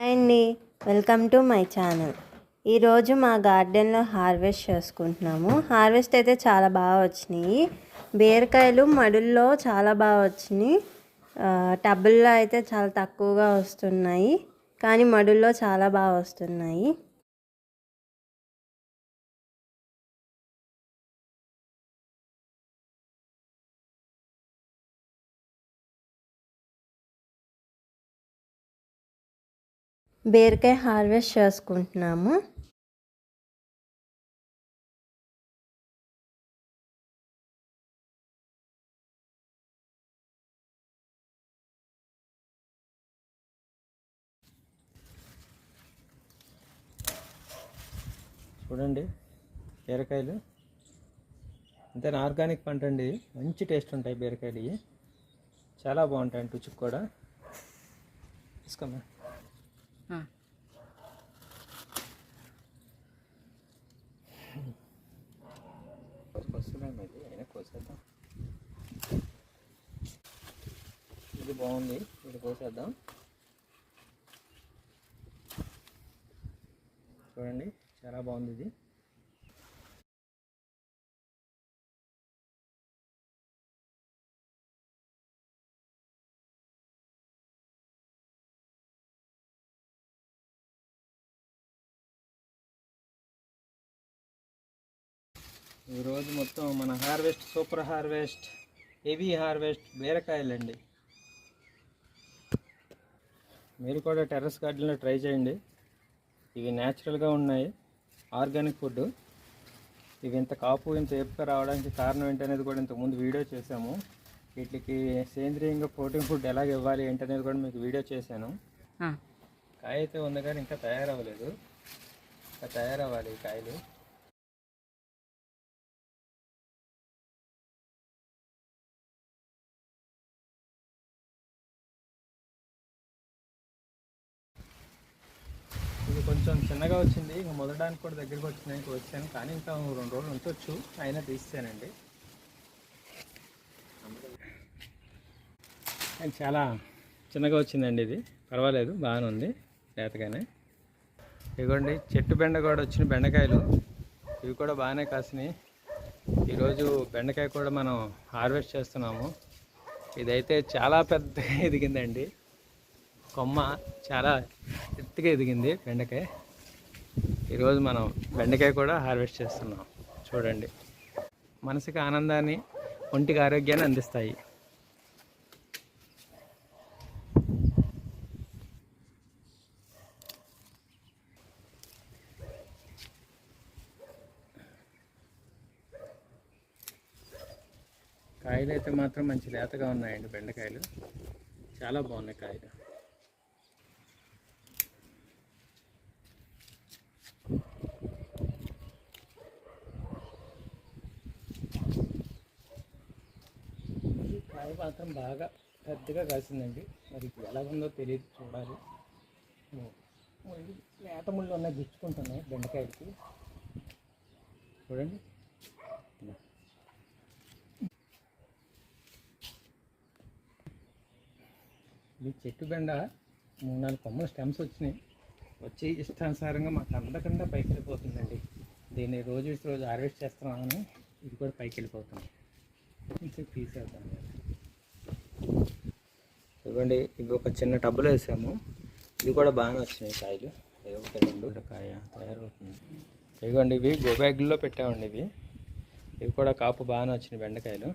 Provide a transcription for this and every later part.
Hi అండి. Welcome to my channel. ఈరోజు మా గార్డెన్లో హార్వెస్ట్ చేసుకుంటున్నాము. హార్వెస్ట్ అయితే చాలా బాగా వచ్చినాయి. బీరకాయలు మడుల్లో చాలా బాగా వచ్చినాయి. టబ్బుల్లో అయితే చాలా తక్కువగా వస్తున్నాయి. కానీ మడుల్లో చాలా బాగా వస్తున్నాయి. బీరకాయ హార్వెస్ట్ చేసుకుంటున్నాము. చూడండి బీరకాయలు. అంతే ఆర్గానిక్ పంట అండి. మంచి టేస్ట్ ఉంటాయి బీరకాయలు. చాలా బాగుంటాయి రుచికి కూడా. తీసుకోమ్మా వస్తున్నాయి మరి అయినా కోసేద్దాం ఇది బాగుంది ఇది కోసేద్దాం. చూడండి చాలా బాగుంది ఇది. ఈరోజు మొత్తం మన harvest super harvest heavy harvest బీరకాయలండి. మీరు కూడా టెర్రస్ గార్డెన్లో ట్రై చేయండి. ఇవి న్యాచురల్గా ఉన్నాయి. ఆర్గానిక్ ఫుడ్ ఇవి ఇంత కాపు ఇంత ఏపుగా రావడానికి కారణం ఏంటనేది కూడా ఇంతకుముందు వీడియో చేశాము. వీటికి సేంద్రియంగా ప్రోటీన్ ఫుడ్ ఎలాగ ఇవ్వాలి ఏంటనేది కూడా మీకు వీడియో చేశాను. కాయ అయితే ఉంది కానీ ఇంకా తయారవ్వలేదు. ఇంకా తయారవ్వాలి ఈ కాయలు. కొంచెం చిన్నగా వచ్చింది. ఇంకా మొదలడానికి కూడా దగ్గరికి వచ్చినాయి ఇంకా వచ్చాను. కానీ ఇంకా రెండు రోజులు ఉంచవచ్చు అయినా తీసానండి చాలా చిన్నగా వచ్చిందండి ఇది. పర్వాలేదు. బాగానే ఉంది. లేతగానే. ఇదిగోండి. చెట్టు బెండ కూడా వచ్చిన బెండకాయలు. ఇవి కూడా బాగానే కాసినాయి. ఈరోజు బెండకాయ కూడా మనం హార్వెస్ట్ చేస్తున్నాము. ఇదైతే చాలా పెద్దగా ఎదిగిందండి. కొమ్మ చాలా ఎత్తుగా ఎదిగింది బెండకాయ. ఈరోజు మనం బెండకాయ కూడా హార్వెస్ట్ చేస్తున్నాం. చూడండి. మనసుకి ఆనందాన్ని ఒంటికి ఆరోగ్యాన్ని అందిస్తాయి. కాయలు అయితే మాత్రం మంచి లేతగా ఉన్నాయండి బెండకాయలు. చాలా బాగున్నాయి కాయలు ఈ కాయ మాత్రం బాగా పెద్దగా కాసిందండి. మరి ఇప్పుడు ఉందో తెలియదు చూడాలి. ఓ, లేత ముళ్ళు ఉన్నాయి గుచ్చుకుంటున్నాయి బెండకాయలకి. చూడండి. ఈ ఇది చెట్టు బెండ మూడు నాలుగు కొమ్మల స్టెమ్స్ వచ్చినాయి. వచ్చి ఇష్టానుసారంగా మాకు అందకుండా పైకి వెళ్ళిపోతుందండి దీన్ని రోజు రోజు హార్వెస్ట్ చేస్తున్నామని ఇది కూడా పైకి వెళ్ళిపోతుంది కొంచెం తీసేద్దాం. ఇవ్వండి. ఇవి ఒక చిన్న టబ్బులో వేసాము. ఇవి కూడా బాగానే వచ్చినాయి కాయలు. ఏదో ఒకటి రెండు. కాయ తయారవుతుంది. ఇదిగోండి ఇవి గోబ్యాగ్లో పెట్టామండి ఇవి. ఇవి కూడా కాపు బాగానే వచ్చినాయి బెండకాయలు.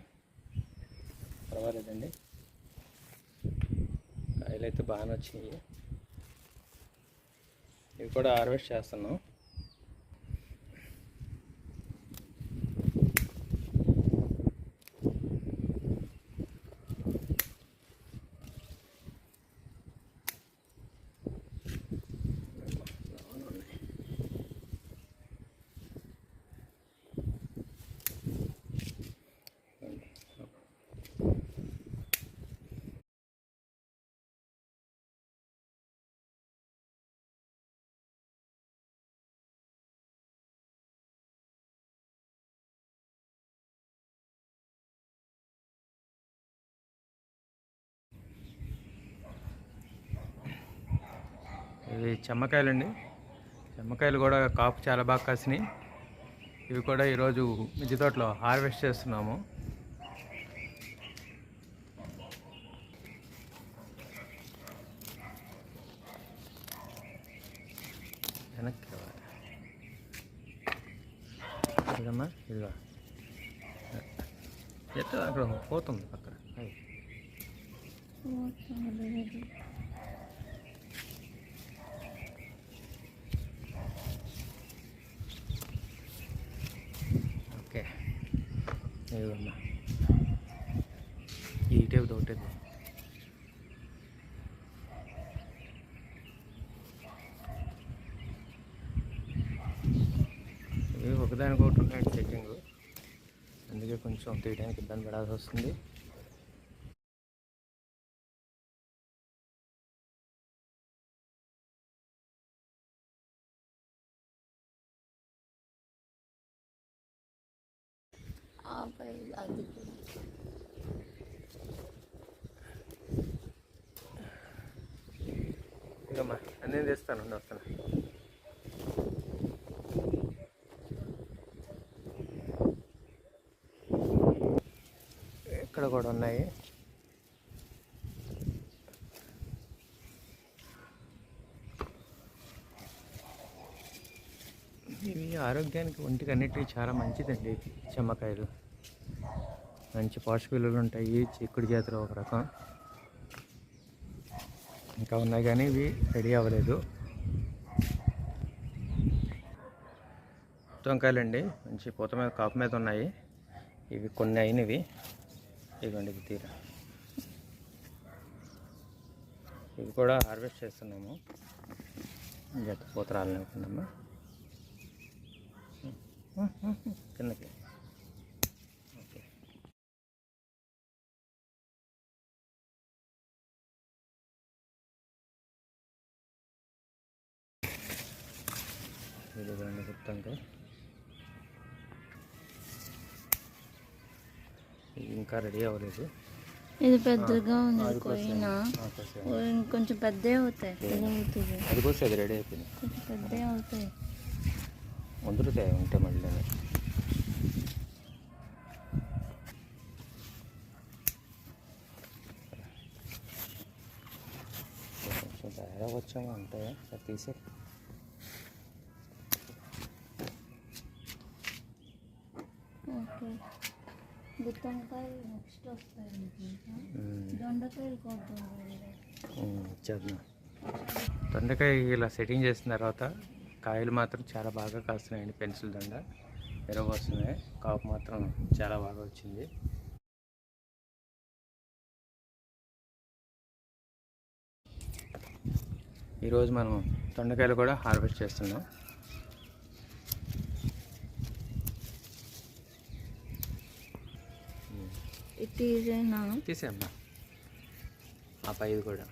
పర్వాలేదండి. కాయలు అయితే బాగానే వచ్చినాయి. ఇవి కూడా హార్వెస్ట్ చేస్తున్నాం. ఇవి చెమ్మకాయలండి. చెమ్మకాయలు కూడా కాపు చాలా బాగా కాసినాయి. ఇవి కూడా ఈరోజు మిద్దె తోటలో హార్వెస్ట్ చేస్తున్నాము. వెనక్కి ఇదమ్మా ఇదిగా ఇదిగో. ఎట్లా అక్కడ పోతుంది అక్కడ ఇదిగోమ్మా ఈ టేపు ఒకటే ఒకదానికి ఒకటి ఉన్నాయండి చెక్కింగ్ అందుకే కొంచెం తీయడానికి ఇబ్బంది పడాల్సి వస్తుంది. ఇకమ్మా అన్నీ తెస్తాను వస్తాను. ఇక్కడ కూడా ఉన్నాయి. ఇవి ఆరోగ్యానికి ఒంటికి అన్నిటికీ చాలా మంచిదండి చెమ్మకాయలు. మంచి పోషక విలువలు ఉంటాయి. చిక్కుడు జాతిలో ఒక రకం. ఇంకా ఉన్నాయి కానీ ఇవి రెడీ అవ్వలేదు. వంకాయలండి మంచి పూత మీద కాపు మీద ఉన్నాయి. ఇవి కొన్ని అయినవి. ఇవ్వండి ఇవి తీరా. ఇవి కూడా హార్వెస్ట్ చేస్తున్నాము. జత పూత అనుకున్నాము కిందకి. గుర్తుంటే ఇది ఇంకా రెడీ అవ్వలేదు. ఇది పెద్దగా ఉంది కొయినా. ఇంకొంచెం పెద్దవి అవుతాయి. అది కోసి అది రెడీ అయిపోయింది. కొంచెం పెద్దవి అవుతాయి. వందులుతాయి ఉంటే మళ్ళీ కొంచెం తయారా వచ్చాము అంటే సరే తీసే గుత్తంకాయ నెక్స్ట్ వస్తాయి దొండకాయలు దొండకాయ ఇలా సెట్టింగ్ చేసిన తర్వాత కాయలు మాత్రం చాలా బాగా కాస్తున్నాయండి పెన్సిల్ దండ ఎరవ వస్తున్నాయి కాపు మాత్రం చాలా బాగా వచ్చింది. ఈరోజు మనం దొండకాయలు కూడా హార్వెస్ట్ చేస్తున్నాం. తీసేనా తీసేమ్మా ఆ పైది కూడా.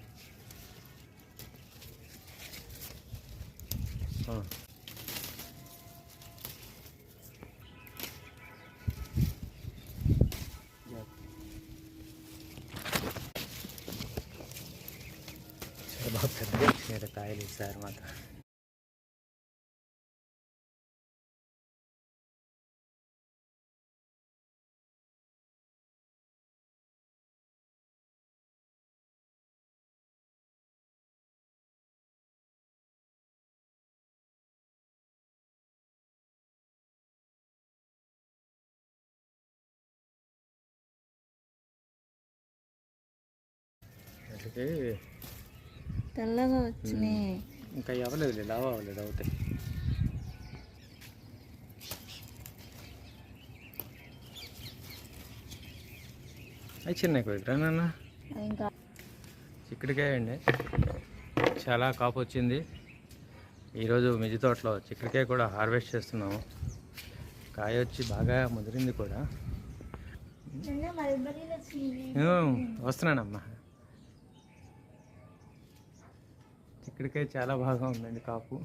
వాటికి తెల్లగా వచ్చినాయి ఇంకా అవ్వలేదు లావా అవ్వలేదు అవుతాయి అవి చిన్నవి కుదిరా నాన్న. అది ఇంకా చిక్కుడికాయ అండి చాలా కాపు వచ్చింది. ఈరోజు మిజి తోటలో చిక్కుడికాయ కూడా హార్వెస్ట్ చేస్తున్నాము. కాయ వచ్చి బాగా ముదిరింది కూడా. వస్తున్నానమ్మా. చిక్కుడికాయ చాలా బాగా ఉందండి కాపు.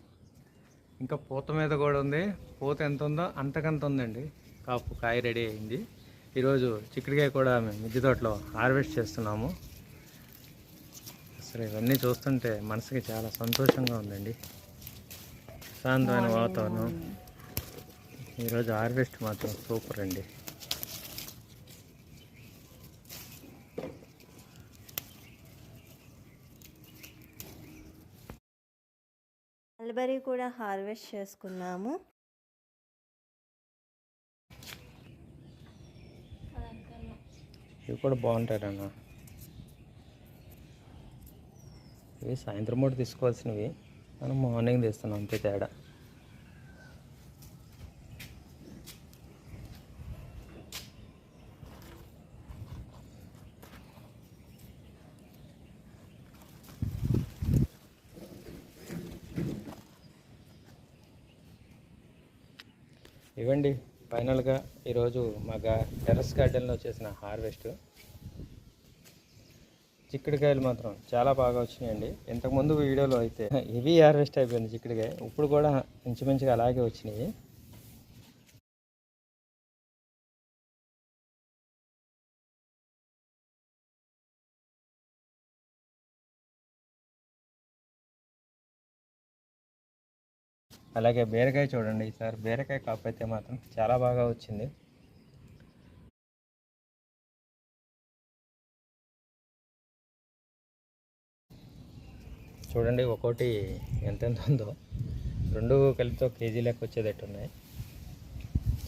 ఇంకా పూత మీద కూడా ఉంది. పూత ఎంత ఉందో అంతకంత ఉందండి. కాపు కాయ రెడీ అయింది. ఈరోజు చిక్కుడికాయ కూడా మేము మిద్దె తోటలో హార్వెస్ట్ చేస్తున్నాము. అసలు ఇవన్నీ చూస్తుంటే మనసుకి చాలా సంతోషంగా ఉందండి. ప్రశాంతమైన వాతావరణం. ఈరోజు హార్వెస్ట్ మాత్రం సూపర్ అండి. మల్బరీ కూడా హార్వెస్ట్ చేసుకున్నాము. ఇవి కూడా బాగుంటాయన్న ఇవి సాయంత్రం పూట తీసుకోవాల్సినవి. మనం మార్నింగ్ తీస్తున్నాం అంతే తేడా. ఇవ్వండి. ఫైనల్గా ఈరోజు మా గా టెర్రస్ గార్డెన్లో చేసిన హార్వెస్ట్. చిక్కుడుకాయలు మాత్రం చాలా బాగా వచ్చినాయండి. ఇంతకుముందు వీడియోలో అయితే హెవీ హార్వెస్ట్ అయిపోయింది చిక్కుడుకాయ. ఇప్పుడు కూడా ఇంచుమించుగా అలాగే వచ్చినాయి. అలాగే బీరకాయ చూడండి ఈసారి బీరకాయ కాపు అయితే మాత్రం చాలా బాగా వచ్చింది. చూడండి ఒక్కోటి ఎంతెంత ఉందో. రెండు కలిపితో కేజీ లెక్క వచ్చేటట్టు ఉన్నాయి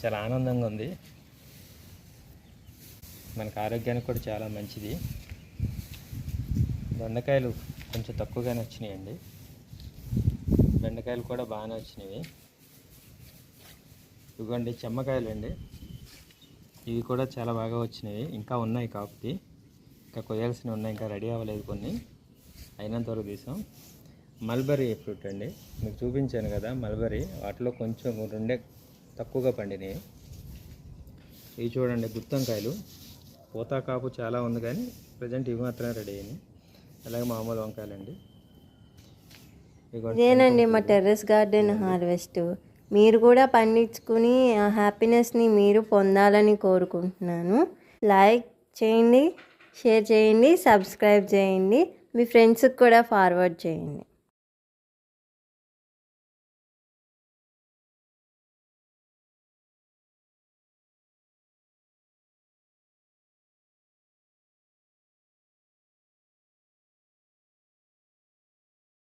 చాలా ఆనందంగా ఉంది. మనకు ఆరోగ్యానికి కూడా చాలా మంచిది. దొండకాయలు కొంచెం తక్కువగానే వచ్చినాయండి. బెండకాయలు కూడా బాగానే వచ్చినాయి ఇదిగోండి చెమ్మకాయలు అండి ఇవి కూడా చాలా బాగా వచ్చినాయి ఇంకా ఉన్నాయి కాపుకి. ఇంకా కొయ్యాల్సినవి ఉన్నాయి. ఇంకా రెడీ అవ్వలేదు కొన్ని. అయినంత వరకు తీసాం. మల్బరీ ఫ్రూట్ అండి. మీకు చూపించాను కదా మల్బరీ. వాటిలో కొంచెం రెండే తక్కువగా పండినాయి ఇవి చూడండి గుత్తంకాయలు. పూతా కాపు చాలా ఉంది కానీ ప్రజెంట్ ఇవి మాత్రమే రెడీ అయినాయి. అలాగే మామూలు వంకాయలండి. ఇదేనండి మా టెర్రస్ గార్డెన్ హార్వెస్ట్. మీరు కూడా పండించుకుని ఆ హ్యాపీనెస్ని మీరు పొందాలని కోరుకుంటున్నాను. లైక్ చేయండి షేర్ చేయండి సబ్స్క్రైబ్ చేయండి. మీ ఫ్రెండ్స్కి కూడా ఫార్వర్డ్ చేయండి.